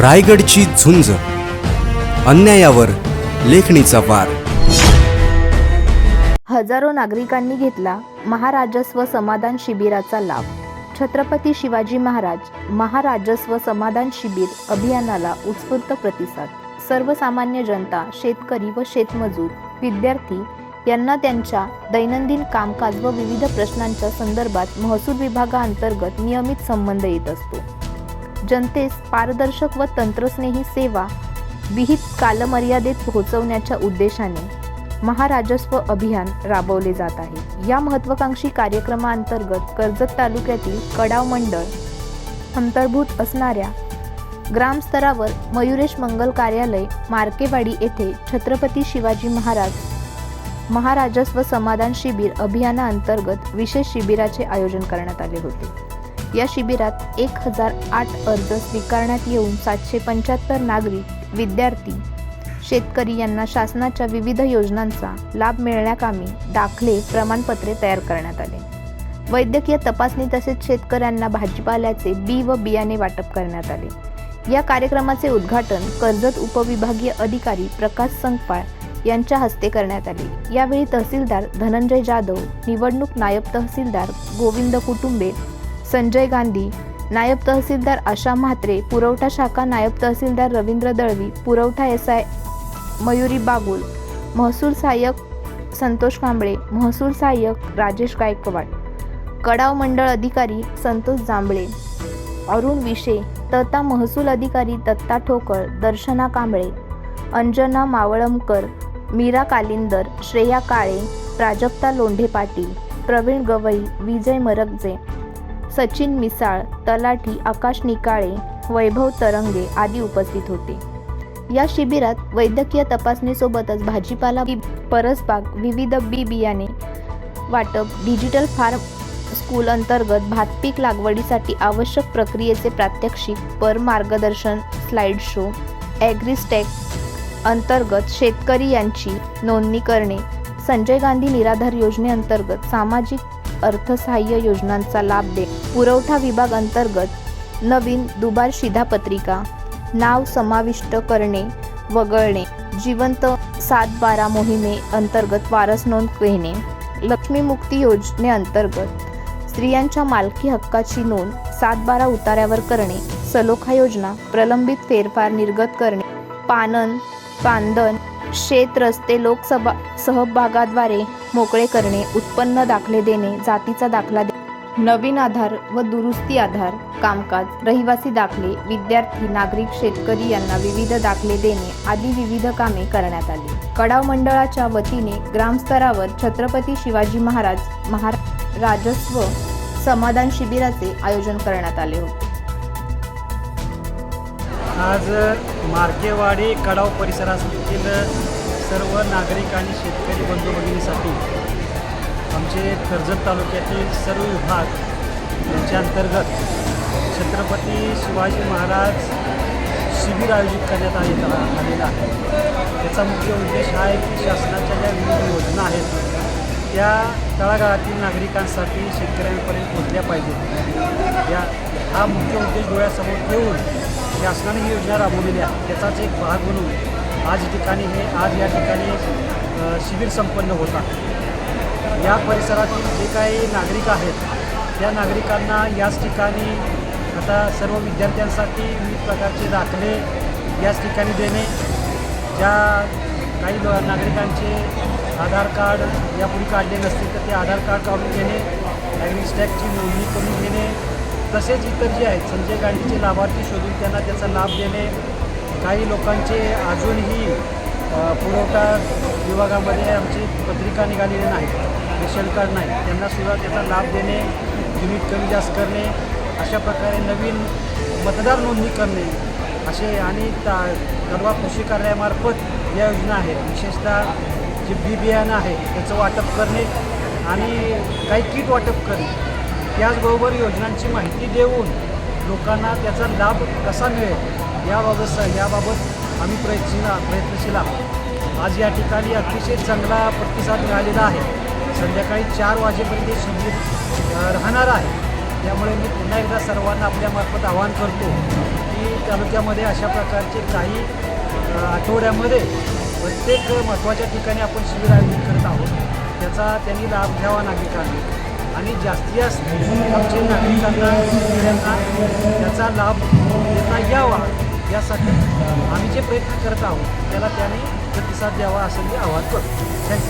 रायगडची झुंज. अन्यायावर लेखणीचा वार. हजारो नागरिकांनी घेतला महाराजस्व समाधान शिबिराचा लाभ. छत्रपती शिवाजी महाराज महाराजस्व समाधान शिबिर अभियानाला उत्स्फूर्त प्रतिसाद. सर्वसामान्य जनता शेतकरी व शेतमजूर विद्यार्थी यांना त्यांच्या दैनंदिन कामकाज व विविध प्रश्नांच्या संदर्भात महसूल विभागाअंतर्गत नियमित संबंध येत असतो. जनतेस पारदर्शक व तंत्रस्नेही सेवा विहित कालमर्यादेत पोहोचवण्याच्या उद्देशाने महाराजस्व अभियान राबवले जात आहे. या महत्त्वाकांक्षी कार्यक्रमाअंतर्गत कर्जत तालुक्यातील कडाव मंडळ अंतर्भूत असणाऱ्या ग्रामस्तरावर मयुरेश मंगल कार्यालय मार्केवाडी येथे छत्रपती शिवाजी महाराज महाराजस्व समाधान शिबिर अभियानाअंतर्गत विशेष शिबिराचे आयोजन करण्यात आले होते. या शिबिरात एक हजार आठ अर्ज स्वीकारण्यात येऊन सातशे पंच्याहत्तर नागरिक विद्यार्थी शेतकरी यांना शासनाच्या विविध योजनांचा लाभ मिळण्याकामी दाखले प्रमाणपत्रे तयार करण्यात आले. वैद्यकीय तपासणी तसेच शेतकऱ्यांना भाजीपाल्याचे बी व बियाणे वाटप करण्यात आले. या कार्यक्रमाचे उद्घाटन कर्जत उपविभागीय अधिकारी प्रकाश संकपाळ यांच्या हस्ते करण्यात आले. यावेळी तहसीलदार धनंजय जाधव निवडणूक नायब तहसीलदार गोविंद कुटुंबे संजय गांधी नायब तहसीलदार आशा म्हात्रे पुरवठा शाखा नायब तहसीलदार रवींद्र दळवी पुरवठा एस आय मयुरी बागुल महसूल सहाय्यक संतोष कांबळे महसूल सहाय्यक राजेश गायकवाड कडाव मंडळ अधिकारी संतोष जांभळे अरुण विशे तथा महसूल अधिकारी दत्ता ठोकळ दर्शना कांबळे अंजना मावळमकर मीरा कालिंदर श्रेया काळे प्राजक्ता लोंढे पाटील प्रवीण गवई विजय मरगजे सचिन मिसाळ तलाठी आकाश निकाळे वैभव तरंगे आदी उपस्थित होते. या शिबिरात वैद्यकीय तपासणीसोबतच भाजीपाला परसबाग विविध बी बियाणे वाटप डिजिटल फार्म स्कूल अंतर्गत भातपीक लागवडीसाठी आवश्यक प्रक्रियेचे प्रात्यक्षिक पर मार्गदर्शन स्लाइड शो ॲग्रिस्टेक अंतर्गत शेतकरी यांची नोंदणी करणे संजय गांधी निराधार योजनेअंतर्गत सामाजिक अर्थसहाय्य योजनांचा लाभ दे. पुरवठा विभाग अंतर्गत नवीन दुबार शिधापत्रिका नाव समाविष्ट करणे वगळणे जिवंत सात बारा मोहिमे अंतर्गत वारस नोंद घेणे लक्ष्मीमुक्ती योजनेअंतर्गत स्त्रियांच्या मालकी हक्काची नोंद सात बारा उतार्यावर करणे सलोखा योजना प्रलंबित फेरफार निर्गत करणे पानन पांदन शेत रस्ते लोकसभा सहभागाद्वारे मोकळे करणे उत्पन्न दाखले देणे जातीचा दाखला दे नवीन आधार व दुरुस्ती आधार कामकाज रहिवासी दाखले विद्यार्थी नागरिक शेतकरी यांना विविध दाखले देणे आदी विविध कामे करण्यात आली. कडाव मंडळाच्या वतीने ग्रामस्तरावर छत्रपती शिवाजी महाराज महारा राजस्व समाधान शिबिराचे आयोजन करण्यात आले होते. आज मार्केवाडी कडाव परिसरातील सर्व नागरिक आणि शेतकरी बंधू भगिनीसाठी आमचे कर्जत तालुक्यातील सर्व विभाग यांच्या अंतर्गत छत्रपती शिवाजी महाराज शिबिर आयोजित करण्यात आले आलेलं आहे. त्याचा मुख्य उद्देश हा आहे की शासनाच्या ज्या विविध योजना आहेत त्या तळागाळातील नागरिकांसाठी शेतकऱ्यांपर्यंत पोहोचल्या पाहिजेत. या हा मुख्य उद्देश डोळ्यासमोर ठेवून शासनाने ही योजना राबवलेली आहे त्याचाच एक भाग म्हणून आज ठिकाणी हे आज या ठिकाणी शिबिर संपन्न होत या परिसरातील जे काही नागरिक आहेत त्या नागरिकांना याच ठिकाणी आता सर्व विद्यार्थ्यांसाठी विविध प्रकारचे दाखले याच ठिकाणी देणे ज्या काही लो- नागरिकांचे आधार कार्ड यापूर्वी काढले नसतील तर ते आधार कार्ड काढून घेणे ॲग्री स्टॅकची नोंदणी करून घेणे तसेच इतर जे आहेत संजय गांधीचे लाभार्थी शोधून त्यांना त्याचा लाभ देणे काही लोकांचे अजूनही पुरवठा विभागामध्ये आमची पत्रिका निघालेली नाही रेशन कार्ड नाही त्यांनासुद्धा त्याचा लाभ देणे युनिट कमी जास्त करणे अशा प्रकारे नवीन मतदार नोंदणी करणे असे आणि ता कडवा कृषी कार्यालयामार्फत या योजना आहेत. विशेषतः जे बी बियाणं आहे त्याचं वाटप करणे आणि काही किट वाटप करणे. त्याचबरोबर योजनांची माहिती देऊन लोकांना त्याचा लाभ कसा मिळेल याबाबत याबाबत आम्ही प्रयत्न प्रयत्नशील आहोत. आज या ठिकाणी अतिशय चांगला प्रतिसाद मिळालेला आहे. संध्याकाळी चार वाजेपर्यंत शिबिर राहणार आहे. त्यामुळे मी पुन्हा एकदा सर्वांना आपल्यामार्फत आवाहन करतो की तालुक्यामध्ये अशा प्रकारचे काही आठवड्यामध्ये प्रत्येक महत्त्वाच्या ठिकाणी आपण शिबिर आयोजित करत आहोत. त्याचा त्यांनी लाभ घ्यावा नागरिकांनी. आणि जास्तीत जास्त आमचे नागरिकांना शेतकऱ्यांना त्याचा लाभ देता यावा यासाठी आम्ही जे प्रयत्न करत आहोत त्याला त्याने प्रतिसाद द्यावा असं मी आवाहन करतो. थँक्यू